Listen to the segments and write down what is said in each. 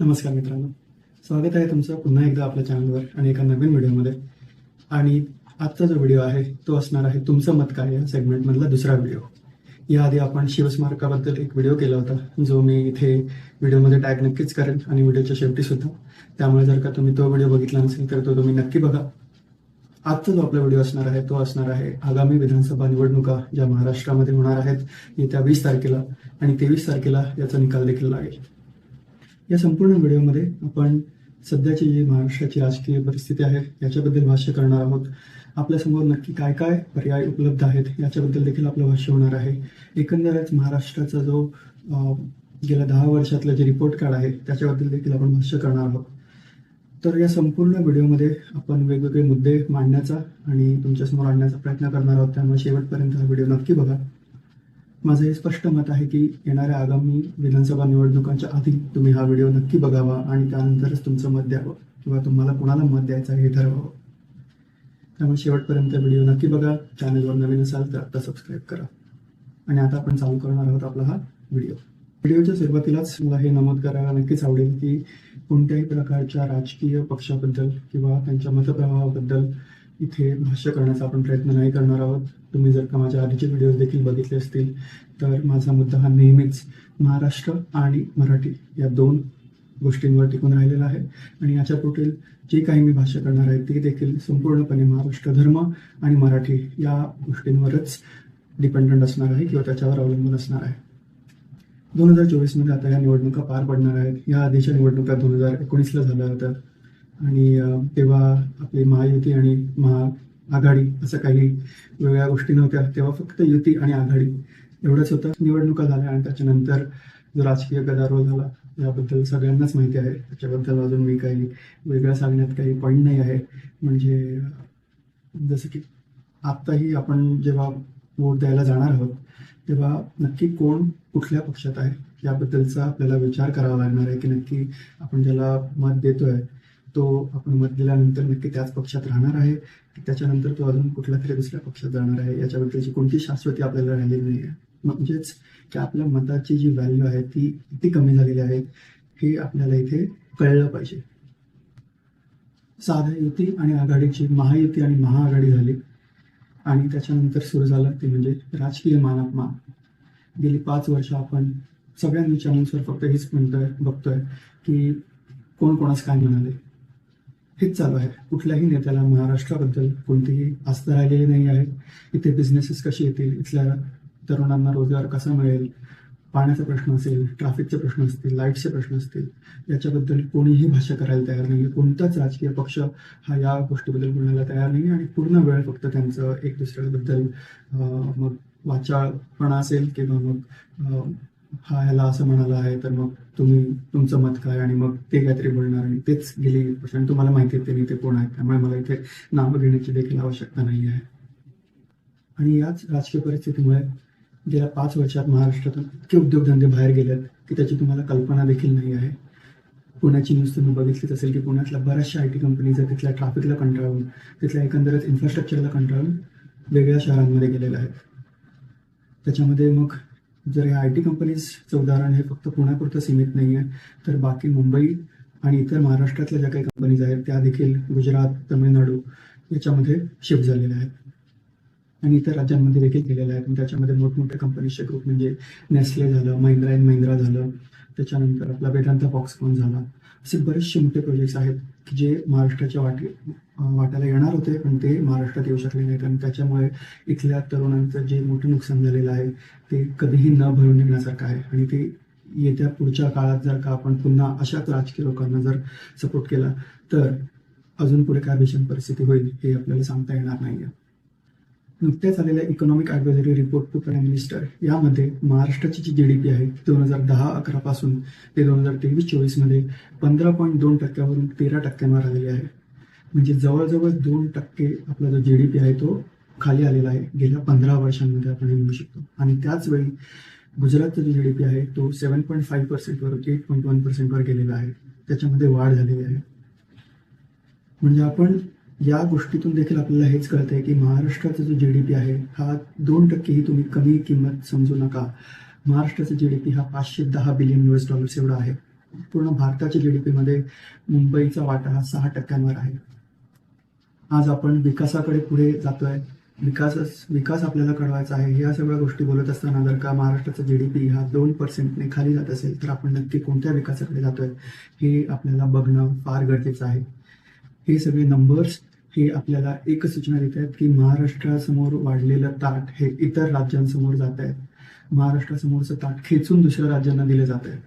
नमस्कार मित्रांनो. स्वागत आहे तुमचं पुन्हा एकदा आपल्या चॅनलवर आणि एका नवीन व्हिडिओमध्ये आणि आजचा जो व्हिडिओ आहे तो असणार आहे तुमचं मत काय या सेगमेंटमधला दुसरा व्हिडिओ याआधी आपण शिवस्मारकाबद्दल एक व्हिडिओ केला होता जो मी इथे व्हिडिओमध्ये टॅग नक्कीच करेन आणि व्हिडिओच्या शेवटी सुद्धा. त्यामुळे जर का तुम्ही तो व्हिडिओ बघितला नसेल तर तो तुम्ही नक्की बघा. आजचा जो आपला व्हिडिओ असणार आहे तो असणार आहे आगामी विधानसभा निवडणुका ज्या महाराष्ट्रामध्ये होणार आहेत येत्या वीस तारखेला. आणि तेवीस तारखेला याचा निकाल देखील लागेल. या संपूर्ण व्हिडिओमध्ये आपण सध्याची जी महाराष्ट्राची राजकीय परिस्थिती आहे याच्याबद्दल भाष्य करणार आहोत. आपल्यासमोर नक्की काय काय पर्याय उपलब्ध आहेत याच्याबद्दल देखील आपलं भाष्य होणार आहे. एकंदरच महाराष्ट्राचा जो गेल्या दहा वर्षातला जे रिपोर्ट कार्ड आहे त्याच्याबद्दल देखील आपण भाष्य करणार आहोत. तर या संपूर्ण व्हिडिओमध्ये आपण वेगवेगळे मुद्दे मांडण्याचा आणि तुमच्यासमोर आणण्याचा प्रयत्न करणार आहोत. त्यामुळे शेवटपर्यंत हा व्हिडिओ नक्की बघा. माझं हे स्पष्ट मत आहे की येणाऱ्या आगामी विधानसभा निवडणुकांच्या आधी तुम्ही हा व्हिडिओ नक्की बघावा आणि त्यानंतरच तुमचं मत द्यावं किंवा तुम्हाला कोणाला मत द्यायचं हे ठरवावं. त्यामुळे शेवटपर्यंत व्हिडिओ नक्की बघा चॅनलवर नवीन असाल तर आता सबस्क्राईब करा. आणि आता आपण चालू करणार आहोत आपला हा व्हिडिओ. व्हिडिओच्या सुरुवातीलाच मला हे नमूद करायला नक्कीच आवडेल की कोणत्याही प्रकारच्या राजकीय पक्षाबद्दल किंवा त्यांच्या मतप्रवाहाबद्दल इथे भाष्य करण्याचा आपण प्रयत्न नाही करणार आहोत. तुम्ही जर का माझ्या आधीचे व्हिडिओज देखील बघितले असतील तर माझा मुद्दा हा नेहमीच महाराष्ट्र आणि मराठी या दोन गोष्टींवर टिकून राहिलेला आहे. आणि याच्या पुढील जे काही मी भाष्य करणार आहे ते देखील संपूर्णपणे महाराष्ट्र धर्म आणि मराठी या गोष्टींवरच डिपेंडंट असणार आहे किंवा त्याच्यावर अवलंबून असणार आहे. दोन हजार चोवीसमध्ये आता या निवडणुका पार पडणार आहेत. या आधीच्या निवडणुका दोन हजार एकोणीसला झाल्या होत्या. आणि तेव्हा आपली महायुती आणि महा आघाडी असं काही वेगळ्या गोष्टी नव्हत्या. तेव्हा फक्त युती आणि आघाडी एवढंच होतं. निवडणुका झाल्या आणि त्याच्यानंतर जो राजकीय गदारोळ झाला याबद्दल सगळ्यांनाच माहिती आहे. त्याच्याबद्दल अजून मी काही वेगळं सांगण्यात काही पॉईंट नाही आहे. म्हणजे जसं की आत्ताही आपण जेव्हा वोट द्यायला जाणार आहोत तेव्हा नक्की कोण कुठल्या पक्षात आहे याबद्दलचा आपल्याला विचार करावा लागणार आहे की नक्की आपण ज्याला मत देतोय तो आपण मत दिल्यानंतर नक्की त्याच पक्षात राहणार आहे. की त्याच्यानंतर तो अजून कुठल्या तरी दुसऱ्या पक्षात जाणार आहे. याच्याबद्दलची कोणती शाश्वती आपल्याला राहिलेली नाही आहे. म्हणजेच की आपल्या मताची जी व्हॅल्यू आहे ती किती कमी झालेली आहे हे आपल्याला इथे कळलं पाहिजे. साध्या युती आणि आघाडीची महायुती आणि महाआघाडी झाली. आणि त्याच्यानंतर सुरू झालं ते म्हणजे राजकीय मानापमान गेली पाच वर्ष आपण सगळ्यांनी चॅनल्सवर फक्त हेच म्हणतोय बघतोय की कोण कोणास काय म्हणाले. हेच चालू आहे. कुठल्याही नेत्याला महाराष्ट्राबद्दल कोणतीही आस्था राहिलेली नाही आहे. इथे बिझनेसेस कशी येतील? इथल्या तरुणांना रोजगार कसा मिळेल? पाण्याचा प्रश्न असेल ट्रॅफिकचे प्रश्न असतील लाईटचे प्रश्न असतील याच्याबद्दल कोणीही भाषा करायला तयार नाही कोणताच राजकीय पक्ष हा या गोष्टीबद्दल बोलण्याला तयार नाही आणि पूर्ण वेळ फक्त त्यांचं एक दुसऱ्याबद्दल मग वाचाळपणा असेल किंवा मग हा ह्याला असं म्हणाला आहे तर मग तुम्ही तुमचं मत काय? आणि मग ते काहीतरी बोलणार आणि तेच गेले आणि तुम्हाला माहिती आहे ते नेते कोण आहेत? त्यामुळे मला इथे नावं घेण्याची देखील आवश्यकता नाही आहे. आणि याच राजकीय परिस्थितीमुळे गेल्या पाच वर्षात महाराष्ट्रातून इतके उद्योगधंदे बाहेर गेलेत की त्याची तुम्हाला कल्पना देखील नाही आहे. पुण्याची न्यूज तुम्ही बघितलीच असेल की पुण्यातल्या बऱ्याचशा आय टी कंपनीज आहेत तिथल्या ट्रॅफिकला कंटाळून तिथल्या एकंदरच इन्फ्रास्ट्रक्चरला कंटाळून वेगळ्या शहरांमध्ये गेलेल्या आहेत. त्याच्यामध्ये मग जर या आय टी कंपनीजचं उदाहरण हे फक्त पुण्यापुरतं सीमित नाही आहे तर बाकी मुंबई आणि इतर महाराष्ट्रातल्या ज्या काही कंपनीज आहेत त्या देखील गुजरात तमिळनाडू याच्यामध्ये शिफ्ट झालेल्या आहेत. आणि इतर राज्यांमध्ये देखील गेलेल्या आहेत. आणि त्याच्यामध्ये मोठमोठ्या कंपनीजचे ग्रुप म्हणजे नेस्ले झालं महिंद्रा अँड महिंद्रा झालं. त्याच्यानंतर आपला वेदांता फॉक्सकॉन झाला. असे बरेचसे मोठे प्रोजेक्ट्स आहेत की जे महाराष्ट्राच्या वाटे वाटायला वाट्याला येणार होते पण ते महाराष्ट्रात येऊ शकले नाहीत. आणि त्याच्यामुळे इथल्या तरुणांचं जे मोठं नुकसान झालेलं आहे ते कधीही न भरून निघण्यासारखं आहे. आणि ते येत्या पुढच्या काळात जर का आपण पुन्हा अशाच राजकीय लोकांना जर सपोर्ट केला तर अजून पुढे काय भीषण परिस्थिती होईल हे आपल्याला सांगता येणार नाही आहे नुकत्याच आलेल्या economic advisory report to prime minister यामध्ये महाराष्ट्राची जी जी डी पी आहे दोन हजार दहा अकरा पासून ते दोन हजार तेवीस चोवीसमध्ये पंधरा पॉईंट दोन टक्क्यावरून तेरा टक्क्यांवर आलेली आहे. म्हणजे जवळजवळ दोन टक्के आपला जो जी डी पी आहे तो खाली आलेला आहे. गेल्या पंधरा वर्षांमध्ये आपण हे म्हणू शकतो. आणि त्याचवेळी गुजरातचा जो जी डी पी आहे तो सेवन पॉईंट फाईव्ह पर्सेंटवर एट पॉईंट वन पर्सेंटवर गेलेला आहे. त्याच्यामध्ये वाढ झालेली आहे. म्हणजे आपण या गोष्टीतून देखील आपल्याला हेच कळतंय आहे की महाराष्ट्राचा जो जी डी पी आहे हा दोन टक्केही तुम्ही कमी किंमत समजू नका. महाराष्ट्राचा जी डी पी हा पाचशे दहा बिलियन यूएस डॉलर्स एवढा आहे. पूर्ण भारताच्या जी डी पीमध्ये मुंबईचा वाटा हा सहा टक्क्यांवर आहे. आज आपण विकासाकडे पुढे जातोय. विकास विकास आपल्याला कळवायचा आहे. या सगळ्या गोष्टी बोलत असताना जर का महाराष्ट्राचा जी डी पी हा दोन पर्सेंटने खाली जात असेल तर आपण नक्की कोणत्या विकासाकडे जातोय हे आपल्याला बघणं फार गरजेचं आहे. हे सगळे नंबर्स हे आपल्याला एकच सूचना देत आहेत की महाराष्ट्रासमोर वाढलेलं ताट हे इतर राज्यांसमोर जात आहे महाराष्ट्रासमोरचं ताट खेचून दुसऱ्या राज्यांना दिलं जात आहे.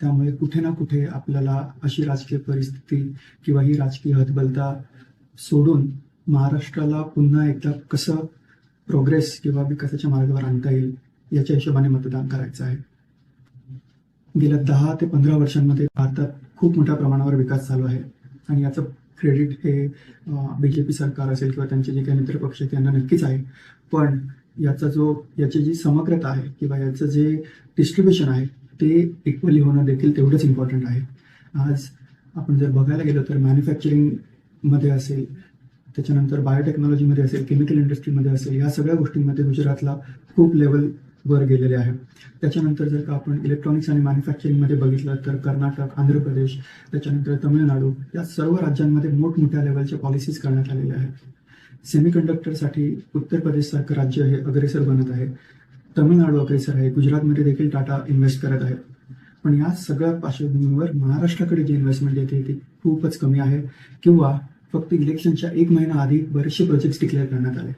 त्यामुळे कुठे ना कुठे आपल्याला अशी राजकीय परिस्थिती किंवा ही राजकीय हतबलता सोडून महाराष्ट्राला पुन्हा एकदा कसं प्रोग्रेस किंवा विकासाच्या मार्गावर आणता येईल याच्या हिशोबाने मतदान करायचं आहे. गेल्या दहा ते पंधरा वर्षांमध्ये भारतात खूप मोठ्या प्रमाणावर विकास चालू आहे. आणि याचं क्रेडिट हे बी जे पी सरकार असेल किंवा त्यांचे जे काही मित्र पक्ष आहेत त्यांना नक्कीच आहे. पण याचा जो याची जी समग्रता आहे किंवा याचं जे डिस्ट्रीब्युशन आहे ते इक्वली होणं देखील तेवढंच इम्पॉर्टंट आहे. आज आपण जर बघायला गेलो तर मॅन्युफॅक्चरिंगमध्ये असेल त्याच्यानंतर बायोटेक्नॉलॉजीमध्ये असेल केमिकल इंडस्ट्रीमध्ये असेल या सगळ्या गोष्टींमध्ये गुजरातला खूप लेवल वर गेलेले आहे त्याच्यानंतर जर का आपण इलेक्ट्रॉनिक्स आणि मॅन्युफॅक्चरिंगमध्ये बघितलं तर कर्नाटक आंध्र प्रदेश त्याच्यानंतर तमिळनाडू या सर्व राज्यांमध्ये मोठमोठ्या लेवलच्या पॉलिसीज करण्यात आलेल्या आहेत. सेमीकंडक्टरसाठी उत्तर प्रदेशसारखं राज्य हे अग्रेसर बनत आहे. तमिळनाडू अग्रेसर आहे. गुजरातमध्ये देखील टाटा इन्व्हेस्ट करत आहे. पण या सगळ्या पार्श्वभूमीवर महाराष्ट्राकडे जी इन्व्हेस्टमेंट येते ती खूपच कमी आहे. किंवा फक्त इलेक्शनच्या एक महिना आधी बरेचसे प्रोजेक्ट्स डिक्लेअर करण्यात आले.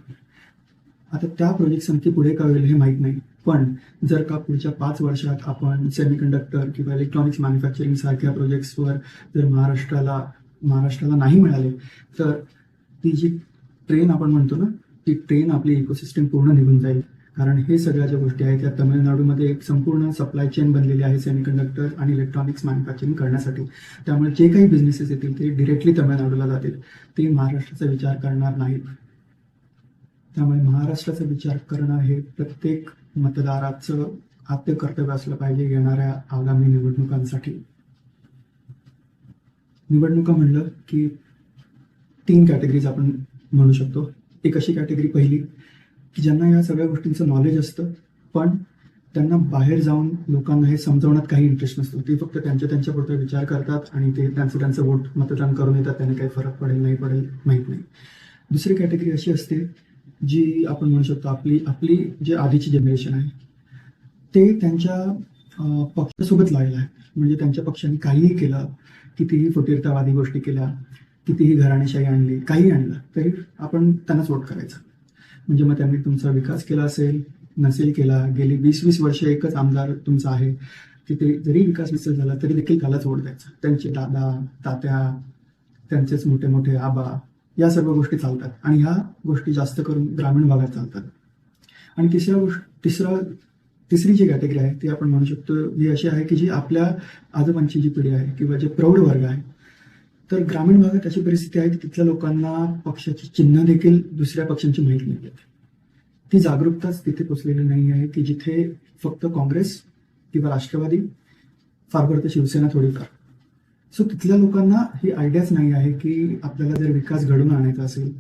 आता त्या प्रोजेक्ट नक्की पुढे का होईल हे माहीत नाही. पण जर का पुढच्या पाच वर्षात आपण सेमीकंडक्टर किंवा इलेक्ट्रॉनिक्स मॅन्युफॅक्चरिंग सारख्या प्रोजेक्ट्सवर जर महाराष्ट्राला महाराष्ट्राला नाही मिळाले तर ती जी ट्रेन आपण म्हणतो ना ती ट्रेन आपली इकोसिस्टम पूर्ण निघून जाईल. कारण हे सगळ्या ज्या गोष्टी आहेत त्या तमिळनाडूमध्ये एक संपूर्ण सप्लाय चेन बनलेली आहे सेमीकंडक्टर आणि इलेक्ट्रॉनिक्स मॅन्युफॅक्चरिंग करण्यासाठी. त्यामुळे जे काही बिझनेसेस येतील ते डिरेक्टली तमिळनाडूला जातील. ते महाराष्ट्राचा विचार करणार नाहीत. त्यामुळे महाराष्ट्राचा विचार करणं हे प्रत्येक मतदाराचं आद्य कर्तव्य असलं पाहिजे येणाऱ्या आगामी निवडणुकांसाठी. निवडणुका म्हणलं की तीन कॅटेगरीज आपण म्हणू शकतो. एक अशी कॅटेगरी पहिली की ज्यांना या सगळ्या गोष्टींचं नॉलेज असतं पण त्यांना बाहेर जाऊन लोकांना हे समजवण्यात काही इंटरेस्ट नसतो. ते फक्त त्यांच्या त्यांच्या पुरता विचार करतात आणि ते त्यांचं त्यांचं वोट मतदान करून येतात. त्यांना काही फरक पडेल नाही पडेल माहीत नाही. दुसरी कॅटेगरी अशी असते जी आपण म्हणू शकतो आपली आपली जे आधीची जनरेशन आहे ते त्यांच्या पक्षासोबत लागलं आहे. म्हणजे त्यांच्या पक्षाने काहीही केलं कितीही फुटीरतावादी गोष्टी केल्या कितीही घराणेशाही आणली काही आणलं तरी आपण त्यांनाच वोट करायचं. म्हणजे मग त्यांनी तुमचा विकास केला असेल नसेल केला गेली वीस वीस वर्ष एकच आमदार तुमचा आहे तिथे जरी विकास नसेल झाला तरी देखील त्यालाच वोट द्यायचा. त्यांचे दादा तात्या त्यांचेच मोठे मोठे आबा या सर्व गोष्टी चालतात आणि ह्या गोष्टी जास्त करून ग्रामीण भागात चालतात. आणि तिसऱ्या गोष्ट तिसरा तिसरी जी कॅटेगरी आहे ती आपण म्हणू शकतो ही अशी आहे की जी आपल्या आजोबांची जी पिढी आहे किंवा जे प्रौढ वर्ग आहे तर ग्रामीण भागात अशी परिस्थिती आहे की तिथल्या लोकांना पक्षाची चिन्ह देखील दुसऱ्या पक्षांची माहीत नाही आहेत. ती जागरूकताच तिथे पोचलेली नाही आहे की जिथे फक्त काँग्रेस किंवा राष्ट्रवादी फार फार तर शिवसेना थोडीफार. सो तिथल्या लोकांना ही आयडियाच नाही आहे की आपल्याला जर विकास घडवून आणायचा असेल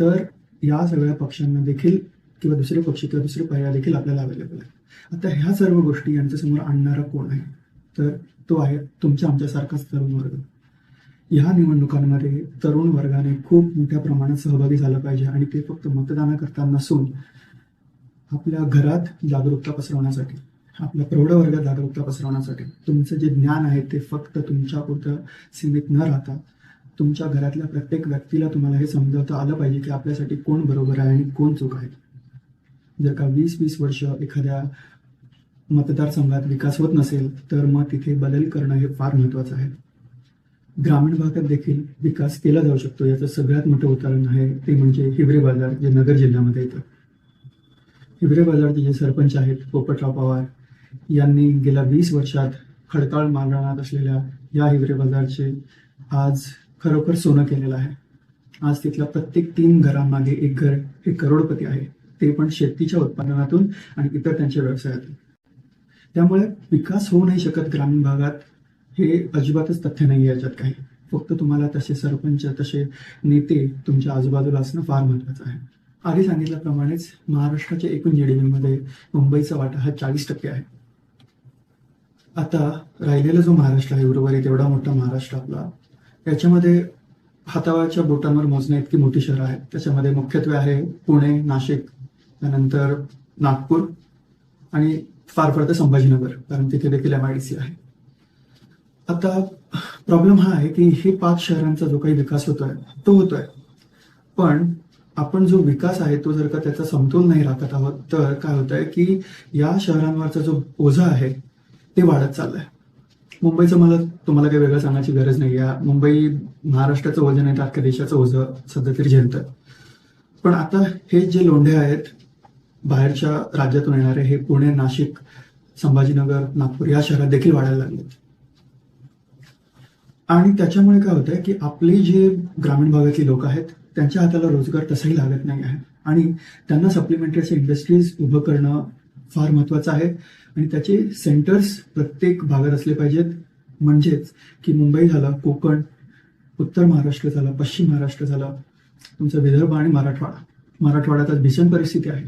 तर या सगळ्या पक्षांना देखील किंवा दुसरे पक्ष किंवा दुसरे पर्याय देखील आपल्याला अवेलेबल आहे आता ह्या सर्व गोष्टी यांच्यासमोर आणणारा कोण आहे? तर तो आहे तुमच्या आमच्यासारखाच तरुण वर्ग. ह्या निवडणुकांमध्ये तरुण वर्गाने खूप मोठ्या प्रमाणात सहभागी झालं पाहिजे आणि ते फक्त मतदानाकरता नसून आपल्या घरात जागरूकता पसरवण्यासाठी. आपल्या प्रौढ वर्गात जागरूकता पसरवण्यासाठी. तुमचं जे ज्ञान आहे ते फक्त तुमच्यापुरतं सीमित न राहता तुमच्या घरातल्या प्रत्येक व्यक्तीला तुम्हाला हे समजावता आलं पाहिजे की आपल्यासाठी कोण बरोबर आहे आणि कोण चूक आहे. जर का वीस वीस वर्ष एखाद्या मतदारसंघात विकास होत नसेल तर मग तिथे बदल करणं हे फार महत्त्वाचं आहे. ग्रामीण भागात देखील विकास केला जाऊ शकतो. याचं सगळ्यात मोठं उदाहरण आहे ते म्हणजे हिवरे बाजार जे नगर जिल्ह्यामध्ये येतं. हिवरे बाजारचे जे सरपंच आहेत पोपटराव पवार यांनी गेल्या वीस वर्षात खडकाळ मालरानात असलेल्या या हिवरे बाजारचे आज खरोखर सोनं केलेलं आहे. आज तिथल्या प्रत्येक तीन घरांमागे एक घर हे करोडपती आहे. ते पण शेतीच्या उत्पादनातून आणि इतर त्यांच्या व्यवसायातून. त्यामुळे विकास होऊ नाही शकत ग्रामीण भागात हे अजिबातच तथ्य नाही याच्यात काही. फक्त तुम्हाला तसे सरपंच तसे नेते तुमच्या आजूबाजूला असणं फार महत्वाचं आहे. आधी सांगितल्याप्रमाणेच महाराष्ट्राच्या एकूण जी डी मध्ये मुंबईचा वाटा हा चाळीस टक्के आहे. आता राहिलेला जो महाराष्ट्र आहे उर्वरित एवढा मोठा महाराष्ट्र आपला याच्यामध्ये हातावरच्या बोटांवर मोजण्या इतकी मोठी शहरं आहेत. त्याच्यामध्ये मुख्यत्वे आहे पुणे नाशिक त्यानंतर नागपूर आणि फार फार तर संभाजीनगर कारण तिथे देखील एम आय डी सी आहे. आता प्रॉब्लेम हा आहे की हे पाच शहरांचा जो काही विकास होतोय तो होतोय. पण आपण जो विकास आहे तो जर का त्याचा समतोल नाही राखत आहोत तर काय होतंय की या शहरांवरचा जो ओझा आहे ते वाढत चाललंय. मुंबईचं मला तुम्हाला काही वेगळं सांगायची गरज नाही आहे मुंबई महाराष्ट्राचं वजन आहे अख्ख्या देशाचं ओझं सध्या तरी झेलतं. पण आता हे जे लोंढे आहेत बाहेरच्या राज्यातून येणारे हे पुणे नाशिक संभाजीनगर नागपूर या शहरात देखील वाढायला लागलेत. आणि त्याच्यामुळे काय होतंय की आपली जे ग्रामीण भागातली लोक आहेत त्यांच्या हाताला रोजगार तसाही लागत नाही आहे. आणि त्यांना सप्लिमेंटरी इंडस्ट्रीज उभं करणं फार महत्वाचं आहे. आणि त्याचे सेंटर्स प्रत्येक भागात असले पाहिजेत. म्हणजेच की मुंबई झालं कोकण उत्तर महाराष्ट्र झालं पश्चिम महाराष्ट्र झालं तुमचं विदर्भ आणि मराठवाडा. मराठवाड्यात आज भीषण परिस्थिती आहे.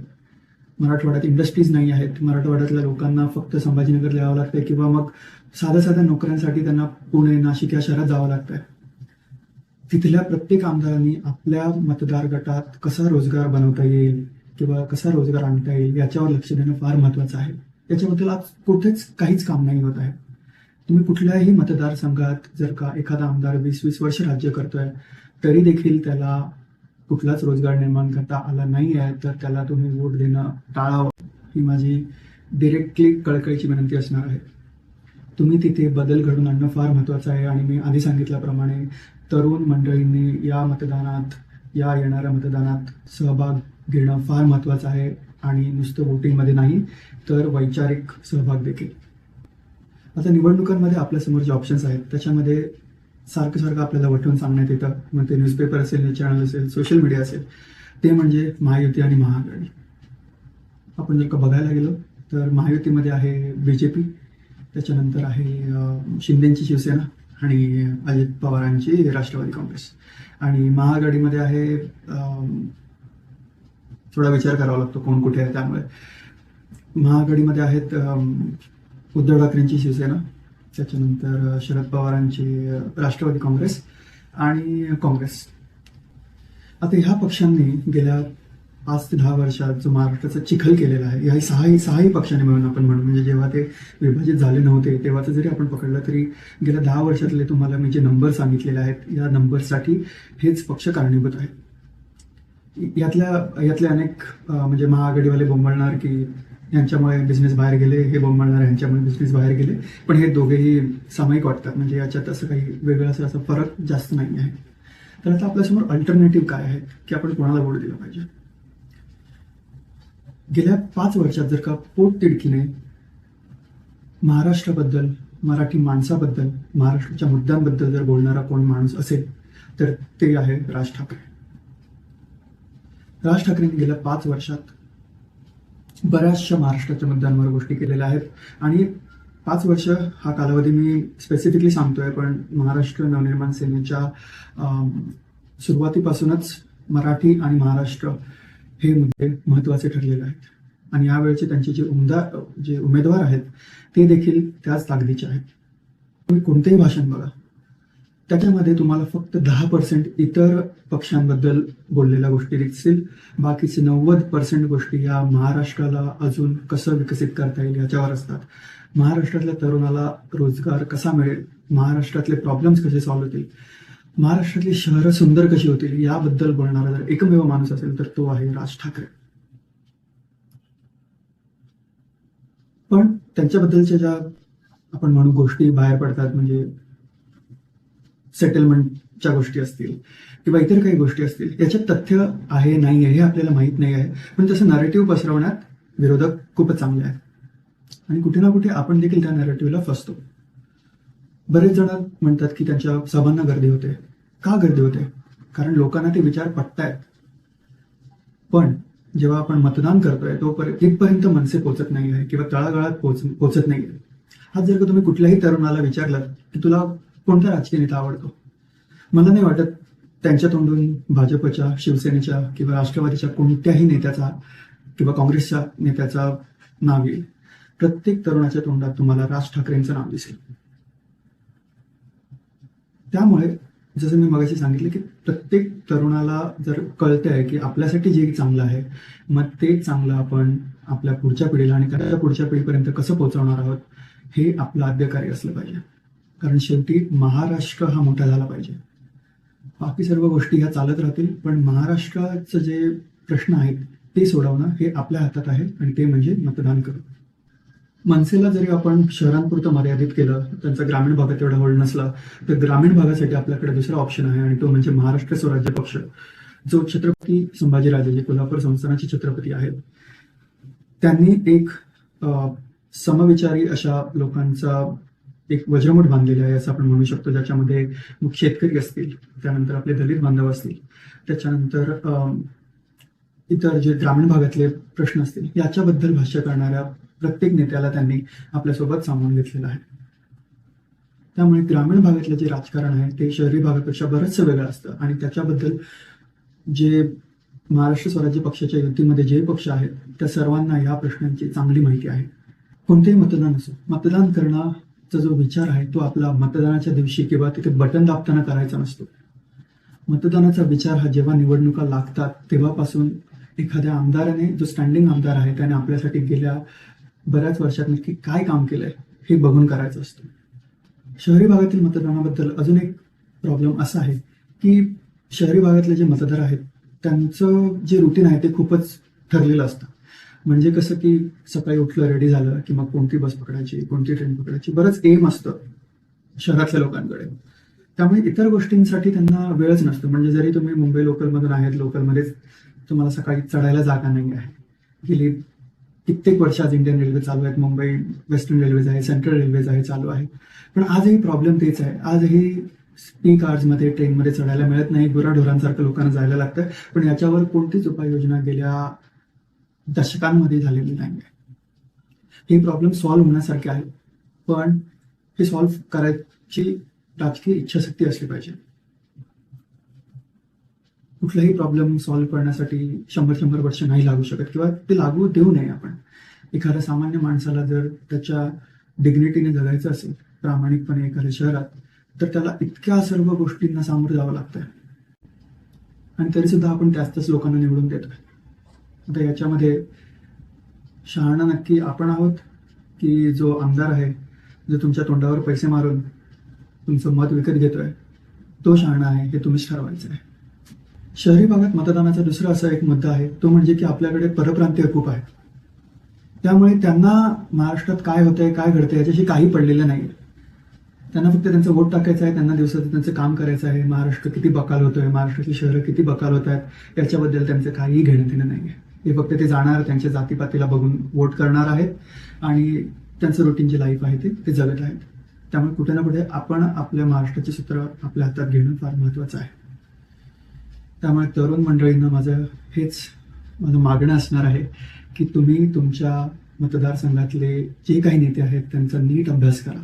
मराठवाड्यात इंडस्ट्रीज नाही आहेत. मराठवाड्यातल्या लोकांना फक्त संभाजीनगर यावं लागतंय किंवा मग साध्या साध्या नोकऱ्यांसाठी त्यांना पुणे नाशिक या शहरात जावं लागतंय. तिथल्या प्रत्येक आमदारांनी आपल्या मतदार गटात कसा रोजगार बनवता येईल किंवा कसा रोजगार आणता येईल याच्यावर लक्ष देणं फार महत्वाचं आहे. याच्याबद्दल आज कुठेच काहीच काम नाही होत आहे. तुम्ही कुठल्याही मतदारसंघात जर का एखादा आमदार वीस वीस वर्ष राज्य करतोय तरी देखील त्याला कुठलाच रोजगार निर्माण करता आला नाही आहे तर त्याला तुम्ही वोट देणं टाळावं. ही माझी डिरेक्टली कळकळीची विनंती असणार आहे. तुम्ही तिथे बदल घडून आणणं फार महत्वाचं आहे आणि मी आधी सांगितल्याप्रमाणे तरुण मंडळींनी या मतदानात या येणाऱ्या मतदानात सहभाग घेणं फार महत्वाचं आहे. आणि नुसतं वोटिंगमध्ये नाही तर वैचारिक सहभाग देखील. आता निवडणुकांमध्ये आपल्यासमोर जे ऑप्शन्स आहेत त्याच्यामध्ये सारखं सारखं आपल्याला वठवून सांगण्यात येतं. मग ते न्यूजपेपर असेल न्यूज चॅनल असेल सोशल मीडिया असेल ते म्हणजे महायुती आणि महाआघाडी. आपण जर का बघायला गेलो तर महायुतीमध्ये आहे बी जे पी त्याच्यानंतर आहे शिंदेंची शिंदेची शिवसेना आणि अजित पवारांची राष्ट्रवादी काँग्रेस. आणि महाआघाडीमध्ये आहे थोडा विचार करावा लागतो कोण कुठे आहे त्यामुळे. महाआघाडीमध्ये आहेत उद्धव ठाकरेंची शिवसेना त्याच्यानंतर शरद पवारांची राष्ट्रवादी काँग्रेस आणि काँग्रेस. आता ह्या पक्षांनी गेल्या पाच ते दहा वर्षात जो महाराष्ट्राचा चिखल केलेला आहे या सहाही सहाही पक्षांनी मिळून आपण म्हणू म्हणजे जेव्हा ते विभाजित झाले नव्हते तेव्हाचं जरी आपण पकडलं तरी गेल्या दहा वर्षातले तुम्हाला मी जे नंबर सांगितलेले आहेत या नंबरसाठी हेच पक्ष कारणीभूत आहेत. यातल्या यातले अनेक म्हणजे महाआघाडीवाले बोंबळणार की यांच्यामुळे बिझनेस बाहेर गेले हे बोंबळणार यांच्यामुळे बिझनेस बाहेर गेले. पण हे दोघेही सामायिक वाटतात. म्हणजे याच्यात असं काही वेगळं असं असं फरक जास्त नाही आहे. तर आता आपल्यासमोर अल्टरनेटिव्ह काय आहे की आपण कोणाला वोट दिलं पाहिजे? गेल्या पाच वर्षात जर का पोटतिडकीने महाराष्ट्राबद्दल मराठी माणसाबद्दल महाराष्ट्राच्या मुद्द्यांबद्दल जर बोलणारा कोण माणूस असेल तर ते आहे राज ठाकरे. राज ठाकरेंनी गेल्या पाच वर्षात बऱ्याचशा महाराष्ट्राच्या मुद्द्यांवर गोष्टी केलेल्या आहेत. आणि पाच वर्ष हा कालावधी मी स्पेसिफिकली सांगतोय पण महाराष्ट्र नवनिर्माण सेनेच्या सुरुवातीपासूनच मराठी आणि महाराष्ट्र हे मुद्दे महत्त्वाचे ठरलेले आहेत. आणि यावेळचे त्यांचे जे उमदा जे उमेदवार आहेत ते देखील त्याच ताकदीचे आहेत. तुम्ही कोणतेही भाषण बघा. त्याच्यामध्ये तुम्हाला फक्त दहा पर्सेंट इतर पक्षांबद्दल बोललेल्या गोष्टी दिसतील. बाकीचे नव्वद पर्सेंट गोष्टी या महाराष्ट्राला अजून कसं विकसित करता येईल याच्यावर असतात. महाराष्ट्रातल्या तरुणाला रोजगार कसा मिळेल? महाराष्ट्रातले प्रॉब्लेम्स कसे सॉल्व्ह होतील? महाराष्ट्रातली शहरं सुंदर कशी होतील? याबद्दल बोलणारा जर एकमेव माणूस असेल तर तो आहे राज ठाकरे. पण त्यांच्याबद्दलच्या ज्या आपण म्हणू गोष्टी बाहेर पडतात म्हणजे सेटलमेंटच्या गोष्टी असतील किंवा इतर काही गोष्टी असतील याच्यात तथ्य आहे नाही आहे हे आपल्याला माहीत नाही आहे. पण तसं नरेटिव्ह पसरवण्यात विरोधक खूपच चांगले आहेत. आणि कुठे ना कुठे आपण देखील त्या नरेटिव्हला फसतो. बरेच जण म्हणतात की त्यांच्या सभांना गर्दी होते. का गर्दी होते? कारण लोकांना ते विचार पटतायत. पण जेव्हा आपण मतदान करतोय तोपर्यंत इथपर्यंत मनसे पोचत नाही आहे किंवा तळागाळात पोच पोचत नाही आहे आज जर का तुम्ही कुठल्याही तरुणाला विचारलं की तुला कोणता राजकीय नेता आवडतो? मला नाही वाटत त्यांच्या तोंडून भाजपच्या शिवसेनेच्या किंवा राष्ट्रवादीच्या कोणत्याही नेत्याचा किंवा काँग्रेसच्या नेत्याचा नाव येईल. प्रत्येक तरुणाच्या तोंडात तुम्हाला राज ठाकरेंचं नाव दिसेल. त्यामुळे जसं मी मगाशी सांगितलं की प्रत्येक तरुणाला जर कळतंय की आपल्यासाठी जे चांगलं आहे मग ते चांगलं आपण आपल्या पुढच्या पिढीला आणि त्याच्या पुढच्या पिढीपर्यंत कसं पोहोचवणार आहोत हे आपलं आद्य कार्य असलं पाहिजे. कारण शेवटी महाराष्ट्र हा मोठा झाला पाहिजे. बाकी सर्व गोष्टी ह्या चालत राहतील पण महाराष्ट्राचं जे प्रश्न आहेत ते सोडवणं हे आपल्या हातात आहे आणि ते म्हणजे मतदान करणं. मनसेला जरी आपण शहरांपुरतं मर्यादित केलं त्यांचा ग्रामीण भागात एवढा होल्ड नसला तर ग्रामीण भागासाठी आपल्याकडे दुसरा ऑप्शन आहे आणि तो म्हणजे महाराष्ट्र स्वराज्य पक्ष. जो छत्रपती संभाजीराजे जे कोल्हापूर संस्थानाचे छत्रपती आहेत त्यांनी एक समविचारी अशा लोकांचा एक वज्रमुठ बांधलेली आहे असं आपण म्हणू शकतो ज्याच्यामध्ये मग शेतकरी असतील त्यानंतर आपले दलित बांधव असतील त्याच्यानंतर इतर जे ग्रामीण भागातले प्रश्न असतील याच्याबद्दल भाष्य करणाऱ्या प्रत्येक नेत्याला त्यांनी आपल्यासोबत सामावून घेतलेलं आहे. त्यामुळे ग्रामीण भागातलं जे राजकारण आहे ते शहरी भागापेक्षा बरंचसं वेगळं असतं. आणि त्याच्याबद्दल जे महाराष्ट्र स्वराज्य पक्षाच्या युतीमध्ये जे पक्ष आहेत त्या सर्वांना या प्रश्नांची चांगली माहिती आहे. कोणतेही मतदान असो मतदान करणं जो विचार आहे तो आपला मतदानाच्या दिवशी किंवा तिथे बटन दाबताना करायचा नसतो. मतदानाचा विचार हा जेव्हा निवडणुका लागतात तेव्हापासून एखाद्या आमदाराने जो स्टँडिंग आमदार आहे त्याने आपल्यासाठी गेल्या बऱ्याच वर्षात नक्की काय काम केलंय हे बघून करायचं असतं. शहरी भागातील मतदानाबद्दल अजून एक प्रॉब्लेम असा आहे की शहरी भागातले जे मतदार आहेत त्यांचं जे रुटीन आहे ते खूपच ठरलेलं असतं. म्हणजे कसं की सकाळी उठलं रेडी झालं की मग कोणती बस पकडायची कोणती ट्रेन पकडायची बरंच एम असतं शहरातल्या लोकांकडे. त्यामुळे इतर गोष्टींसाठी त्यांना वेळच नसतो. म्हणजे जरी तुम्ही मुंबई लोकलमधून आहेत लोकलमध्येच तुम्हाला सकाळी चढायला जागा नाही आहे. गेली कित्येक वर्ष आज इंडियन रेल्वे चालू आहेत मुंबई वेस्टर्न रेल्वेज आहे सेंट्रल रेल्वेज आहे चालू आहे पण आजही प्रॉब्लेम तेच आहे. आजही पीक कार्समध्ये ट्रेनमध्ये चढायला मिळत नाही. गुराढोरांसारखं लोकांना जायला लागतं. पण याच्यावर कोणतीच उपाययोजना गेल्या दशकांमध्ये झालेली नाही आहे. हे प्रॉब्लेम सॉल्व्ह होण्यासारखे आहे पण हे सॉल्व्ह करायची राजकीय इच्छाशक्ती असली पाहिजे. कुठलाही प्रॉब्लेम सॉल्व्ह करण्यासाठी शंभर शंभर वर्ष नाही लागू शकत किंवा ते लागू देऊ नये आपण. एखाद्या सामान्य माणसाला जर त्याच्या डिग्निटीने जगायचं असेल प्रामाणिकपणे एखाद्या शहरात तर त्याला इतक्या सर्व गोष्टींना सामोरं जावं लागतं आणि तरी सुद्धा आपण त्याच त्याच लोकांना निवडून देतोय. आता याच्यामध्ये शहाणा नक्की आपण आहोत की जो आमदार आहे जो तुमच्या तोंडावर पैसे मारून तुमचं मत विकत घेतोय तो शहाणा आहे हे तुम्हीच ठरवायचं आहे. शहरी भागात मतदानाचा दुसरा असा एक मुद्दा आहे तो म्हणजे की आपल्याकडे परप्रांतीय खूप आहेत. त्यामुळे त्यांना महाराष्ट्रात काय होतंय काय घडतंय याच्याशी काही पडलेलं नाही त्यांना फक्त त्यांचं वोट टाकायचं आहे त्यांना दिवसाचं त्यांचं काम करायचं आहे महाराष्ट्र किती बकाल होतोय महाराष्ट्राची शहरं किती बकाल होत आहेत याच्याबद्दल त्यांचं काहीही घेणं देणं नाही आहे हे फक्त ते जाणार त्यांच्या जातीपातीला बघून वोट करणार आहेत. आणि त्यांचं रुटीन जे लाईफ आहे ते ते जगत आहेत. त्यामुळे कुठे ना कुठे आपण आपल्या महाराष्ट्राचे सूत्र आपल्या हातात घेणं फार महत्वाचं आहे. त्यामुळे तरुण मंडळींना माझं हेच माझं मागणं असणार आहे की तुम्ही तुमच्या मतदारसंघातले जे काही नेते आहेत त्यांचा नीट अभ्यास करा.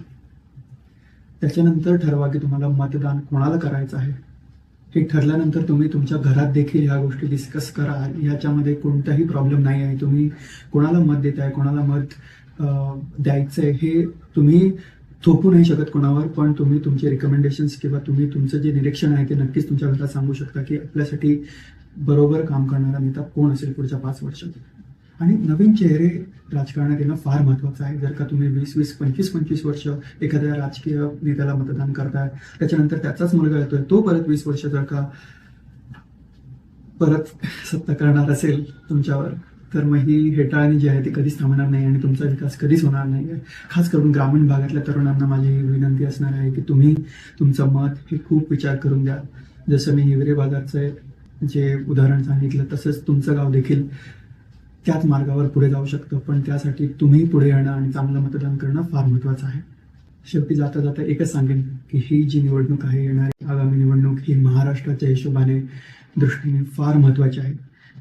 त्याच्यानंतर ठरवा की तुम्हाला मतदान कोणाला करायचं आहे. हे ठरल्यानंतर तुम्ही तुमच्या घरात देखील ह्या गोष्टी डिस्कस करा. याच्यामध्ये कोणताही प्रॉब्लेम नाही आहे. तुम्ही कोणाला मत देताय कोणाला मत द्यायचं द्यायचंय हे तुम्ही थोपू नाही शकत कोणावर पण तुम्ही तुमचे रिकमेंडेशन्स किंवा तुम्ही तुमचं जे निरीक्षण आहे ते नक्कीच तुमच्या घरात सांगू शकता की आपल्यासाठी बरोबर काम करणारा नेता कोण असेल पुढच्या पाच वर्षात? आणि नवीन चेहरे राजकारणात येणं फार महत्वाचं आहे. जर का तुम्ही वीस वीस पंचवीस पंचवीस वर्ष एखाद्या राजकीय नेत्याला मतदान करताय त्याच्यानंतर त्याचाच मुलगा येतोय तो परत वीस वर्ष जर का परत सत्ता करणार असेल तुमच्यावर तर मग ही हेटाळणी जी आहे ती कधीच थांबणार नाही आणि तुमचा विकास कधीच होणार नाही आहे. खास करून ग्रामीण भागातल्या तरुणांना माझी विनंती असणार आहे की तुम्ही तुमचं मत हे खूप विचार करून द्या. जसं मी हिवरे बाजारचं जे उदाहरण सांगितलं तसंच तुमचं गाव देखील त्याच मार्गावर पुढे जाऊ शकतं. पण त्यासाठी तुम्ही पुढे येणं आणि चांगलं मतदान करणं फार महत्त्वाचं आहे. शेवटी जाता जाता एकच सांगेन की ही जी निवडणूक आहे येणारी आगामी निवडणूक ही महाराष्ट्राच्या हिशोबाने दृष्टीने फार महत्त्वाची आहे.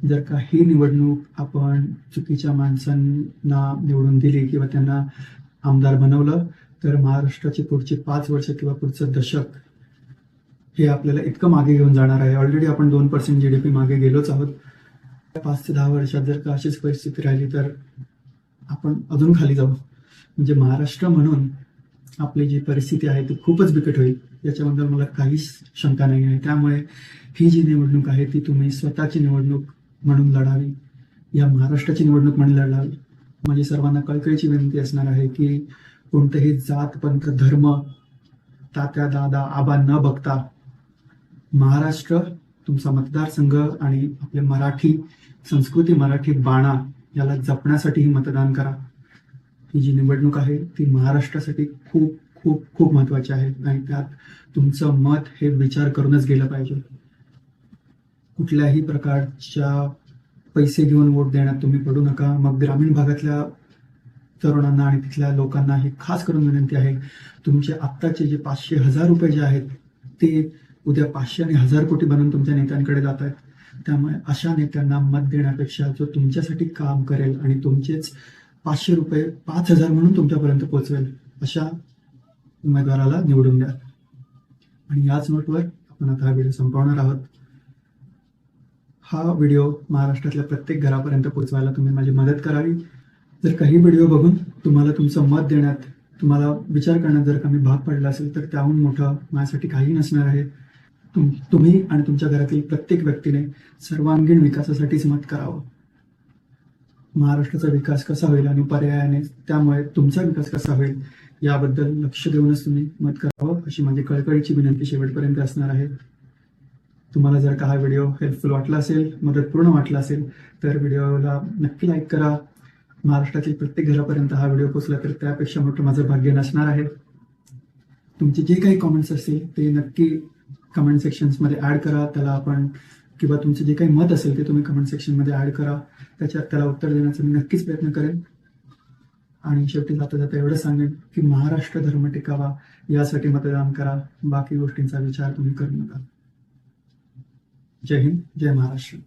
जर का ही निवडणूक आपण चुकीच्या माणसांना निवडून दिली किंवा त्यांना आमदार बनवलं तर महाराष्ट्राची पुढची पाच वर्ष किंवा पुढचं दशक हे आपल्याला इतकं मागे घेऊन जाणार आहे. ऑलरेडी आपण दोन पर्सेंट जी डी पी मागे गेलोच आहोत. पाच ते दहा वर्षात जर का अशीच परिस्थिती राहिली तर आपण अजून खाली जाऊ. म्हणजे महाराष्ट्र म्हणून आपली जी परिस्थिती आहे ती खूपच बिकट होईल. याच्याबद्दल मला काहीच शंका नाही आहे. त्यामुळे ही जी निवडणूक आहे ती तुम्ही स्वतःची निवडणूक म्हणून लढावी. या महाराष्ट्राची निवडणूक म्हणून लढावी. माझी सर्वांना कळकळीची विनंती असणार आहे की कोणतेही जात पंथ धर्म तात्या दादा आबा न बघता महाराष्ट्र तुमचा मतदारसंघ आणि आपले मराठी संस्कृती मराठी बाणा याला जपण्यासाठीही मतदान करा. ही जी निवडणूक आहे ती महाराष्ट्रासाठी खूप खूप खूप महत्वाची आहे आणि त्यात तुमचं मत हे विचार करूनच गेलं पाहिजे. कुठल्याही प्रकारच्या पैसे घेऊन वोट देण्यात तुम्ही पडू नका. मग ग्रामीण भागातल्या तरुणांना आणि तिथल्या लोकांना ही खास करून विनंती आहे तुमचे आत्ताचे जे पाचशे हजार रुपये जे आहेत ते उद्या पाचशे आणि हजार कोटी बनून तुमच्या नेत्यांकडे जात आहेत. त्यामुळे अशा नेत्यांना मत देण्यापेक्षा जो तुमच्यासाठी काम करेल आणि तुमचेच पाचशे रुपये पाच हजार म्हणून तुमच्यापर्यंत पोहोचवेल अशा उमेदवाराला निवडून द्या. आणि याच नोटवर आपण आता हा व्हिडिओ संपवणार आहोत. हा व्हिडिओ महाराष्ट्रातल्या प्रत्येक घरापर्यंत पोहोचवायला तुम्ही माझी मदत करावी. जर काही व्हिडिओ बघून तुम्हाला तुमचं मत देण्यात तुम्हाला विचार करण्यात जर कमी भाग पडला असेल तर त्याहून मोठं माझ्यासाठी काही नसणार आहे. तुम तुम्ही आणि तुमच्या घरातील प्रत्येक व्यक्तीने सर्वांगीण विकासासाठीच मत करावं. महाराष्ट्राचा विकास कसा होईल आणि पर्यायाने त्यामुळे तुमचा विकास कसा होईल याबद्दल लक्ष देऊनच तुम्ही मत करावं अशी माझी कळकळीची विनंती शेवटपर्यंत असणार आहे. तुम्हाला जर का हा व्हिडिओ हेल्पफुल वाटला असेल मदतपूर्ण वाटला असेल तर व्हिडिओला नक्की लाईक करा. महाराष्ट्रातील प्रत्येक घरापर्यंत हा व्हिडिओ पोचला तर त्यापेक्षा मोठं माझं भाग्य नसणार आहे. तुमचे जे काही कॉमेंट्स असतील ते नक्की कमेंट सेक्शन्समध्ये ॲड करा. त्याला आपण किंवा तुमचं जे काही मत असेल ते तुम्ही कमेंट सेक्शनमध्ये ॲड करा. त्याच्यात त्याला उत्तर देण्याचा मी नक्कीच प्रयत्न करेन. आणि शेवटी जाता जाता एवढं सांगेन की महाराष्ट्र धर्म टिकावा यासाठी मतदान करा. बाकी गोष्टींचा विचार तुम्ही करू नका. जय हिंद जय महाराष्ट्र.